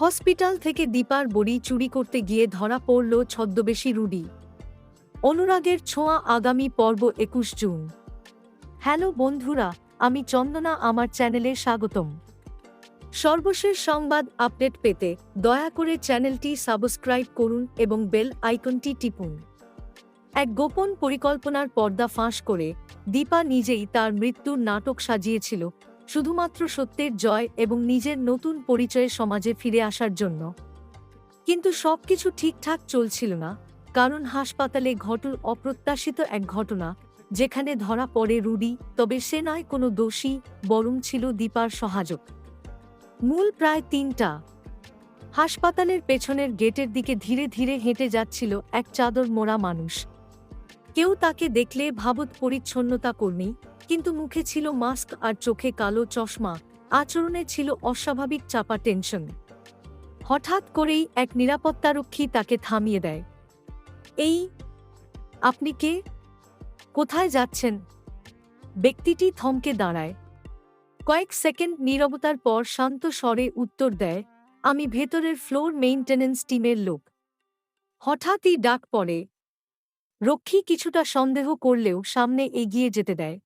Hospital থেকে দীপার বড়ি চুরি করতে গিয়ে ধরা পড়ল ছদ্মবেশী রুডি। অনুরাগের ছোঁয়া আগামী পর্ব একুশ জুন। হ্যালো বন্ধুরা, আমি চন্দনা, আমার চ্যানেলে স্বাগতম। সর্বশেষ সংবাদ আপডেট পেতে দয়া করে চ্যানেলটি সাবস্ক্রাইব করুন এবং বেল আইকনটি টিপুন। এক গোপন পরিকল্পনার পর্দা ফাঁস করে দীপা নিজেই তার মৃত্যুর নাটক সাজিয়েছিল শুধুমাত্র সত্যের জয় এবং নিজের নতুন পরিচয়ে সমাজে ফিরে আসার জন্য। কিন্তু সবকিছু ঠিকঠাক চলছিল না, কারণ হাসপাতালে ঘটল অপ্রত্যাশিত এক ঘটনা, যেখানে ধরা পড়ে রুডি, তবে সে নয় কোনো দোষী, বরং ছিল দীপার সহায়ক। মূল প্রায় তিনটা। হাসপাতালের পেছনের গেটের দিকে ধীরে ধীরে হেঁটে যাচ্ছিল এক চাদর মোড়া মানুষ। কেউ তাকে দেখলে ভাবত পরিচ্ছন্নতা কর্মী কিন্তু মুখে ছিল মাস্ক আর চোখে কালো চশমা। আচরণে ছিল অস্বাভাবিক চাপা টেনশন। হঠাৎ করেই এক নিরাপত্তারক্ষী তাকে থামিয়ে দেয়। এই, আপনি কে? কোথায় যাচ্ছেন? ব্যক্তিটি থমকে দাঁড়ায়। কয়েক সেকেন্ড নীরবতার পর শান্ত স্বরে উত্তর দেয়, আমি ভেতরের ফ্লোর মেইনটেনেন্স টিমের লোক। হঠাৎই ডাক পড়ে। রক্ষী কিছুটা সন্দেহ করলেও সামনে এগিয়ে যেতে দেয়।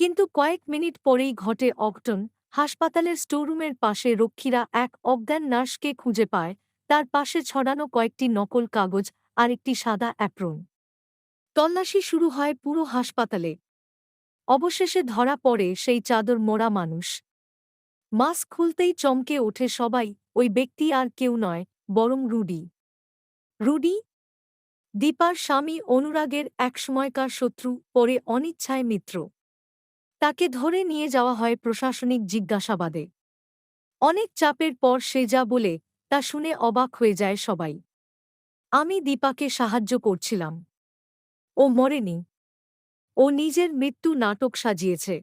কিন্তু কয়েক মিনিট পরেই ঘটে অঘটন। হাসপাতালের স্টোররুমের পাশে রক্ষীরা এক অজ্ঞান নার্সকে খুঁজে পায়। তার পাশে ছড়ানো কয়েকটি নকল কাগজ আর একটি সাদা অ্যাপ্রন। তল্লাশি শুরু হয় পুরো হাসপাতালে। অবশেষে ধরা পড়ে সেই চাদর মোড়া মানুষ। মাস্ক খুলতেই চমকে ওঠে সবাই, ওই ব্যক্তি আর কেউ নয়, বরং রুডি। রুডি? দীপার স্বামী অনুরাগের একসময়কার শত্রু, পরে অনিচ্ছায় মিত্র। তাকে ধরে নিয়ে যাওয়া হয় প্রশাসনিক জিজ্ঞাসাবাদে। অনেক চাপের পর সে যা বলে, তা শুনে অবাক হয়ে যায় সবাই। আমি দীপাকে সাহায্য করছিলাম। ও মরেনি। ও নিজের মৃত্যু নাটক সাজিয়েছে।